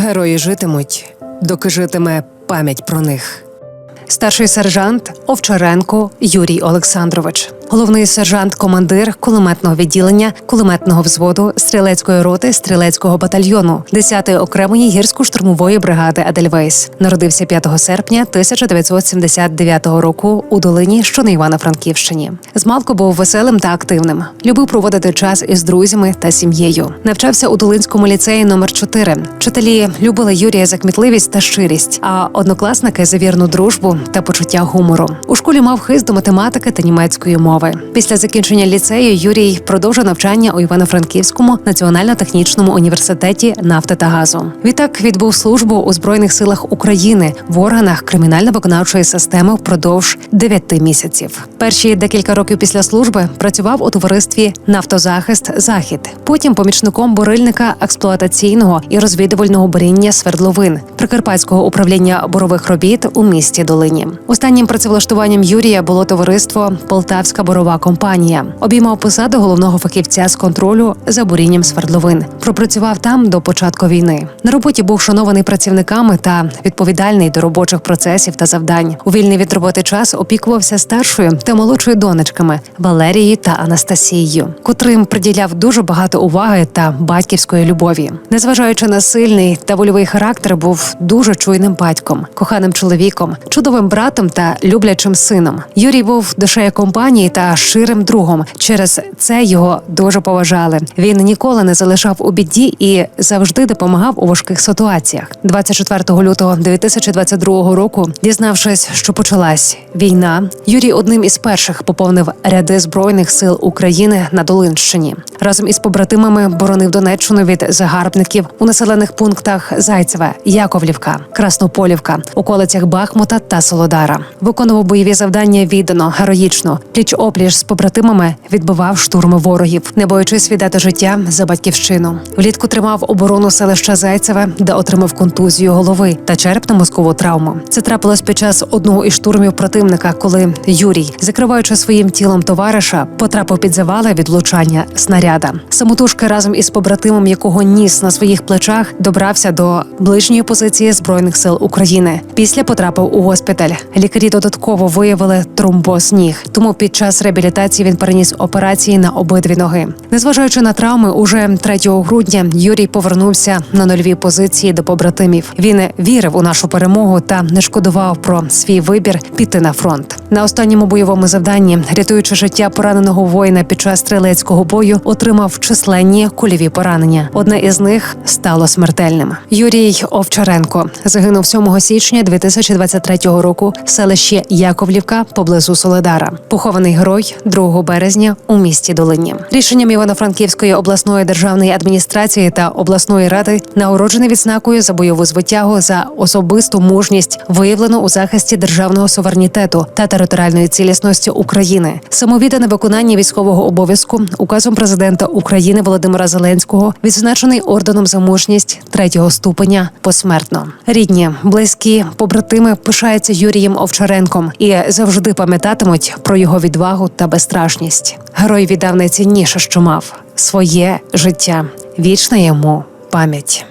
Герої житимуть, доки житиме пам'ять про них. Старший сержант Овчаренко Юрій Олександрович, головний сержант-командир кулеметного відділення, кулеметного взводу, стрілецької роти, стрілецького батальйону, 10-ї окремої гірсько-штурмової бригади Едельвейс. Народився 5 серпня 1979 року у долині, що на Івано-Франківщині. Змалку був веселим та активним. Любив проводити час із друзями та сім'єю. Навчався у Долинському ліцеї номер 4 Вчителі любили Юрія за кмітливість та щирість, а однокласники за вірну дружбу та почуття гумору. У школі мав хист до математики та німецької мови. Після закінчення ліцею Юрій продовжив навчання у Івано-Франківському національно-технічному університеті нафти та газу. Відтак відбув службу у збройних силах України в органах кримінально-виконавчої системи впродовж дев'яти місяців. Перші декілька років після служби працював у товаристві Нафтозахист Захід, потім помічником бурильника експлуатаційного і розвідувального буріння свердловин Прикарпатського управління борових робіт у місті Долині. Останнім працевлаштуванням Юрія було товариство Полтавська борова компанія. Обіймав посаду головного фахівця з контролю за бурінням свердловин. Пропрацював там до початку війни. На роботі був шанований працівниками та відповідальний до робочих процесів та завдань. У вільний від роботи час опікувався старшою та молодшою донечками Валерією та Анастасією, котрим приділяв дуже багато уваги та батьківської любові. Незважаючи на сильний та вольовий характер, був дуже чуйним батьком, коханим чоловіком, чудовим братом та люблячим сином. Юрій був душею компанії та щирим другом. Через це його дуже поважали. Він ніколи не залишав у біді і завжди допомагав у важких ситуаціях. 24 лютого 2022 року, дізнавшись, що почалась війна, Юрій одним із перших поповнив ряди збройних сил України на Долинщині. Разом із побратимами боронив Донеччину від загарбників у населених пунктах Зайцеве, Яковлівка, Краснополівка, околицях Бахмута та Солодара. Виконував бойові завдання віддано, героїчно, пліч опліч з побратимами відбивав штурми ворогів, не боючись віддати життя за батьківщину. Влітку тримав оборону селища Зайцеве, де отримав контузію голови та черепно-мозкову травму. Це трапилось під час одного із штурмів противника, коли Юрій, закриваючи своїм тілом товариша, потрапив під завали від влучання снаряда. Самотужки разом із побратимом, якого ніс на своїх плечах, добрався до ближньої позиції збройних сил України. Після потрапив у госпіталь. Лікарі додатково виявили тромбоз ніг. Тому під час реабілітації він переніс операції на обидві ноги. Незважаючи на травми, уже 3 грудня Юрій повернувся на нульові позиції до побратимів. Він вірив у нашу перемогу та не шкодував про свій вибір піти на фронт. На останньому бойовому завданні, рятуючи життя пораненого воїна під час стрілецького бою, отримав численні кульові поранення. Одне із них стало смертельним. Юрій Овчаренко загинув 7 січня 2023 року в селищі Яковлівка поблизу Соледара. Похований герой 2 березня у місті Долині. Рішенням Івано-Франківської обласної державної адміністрації та обласної ради нагороджений відзнакою за бойову звитягу за особисту мужність, виявлену у захисті державного суверенітету та територіальної цілісності України, самовіддане виконання військового обов'язку указом президента України Володимира Зеленського, відзначений орденом за мужність третього ступеня посмертно. Рідні, близькі, побратими пишаються Юрієм Овчаренком і завжди пам'ятатимуть про його відвагу та безстрашність. Герой віддав найцінніше, що мав своє життя. Вічна йому пам'ять.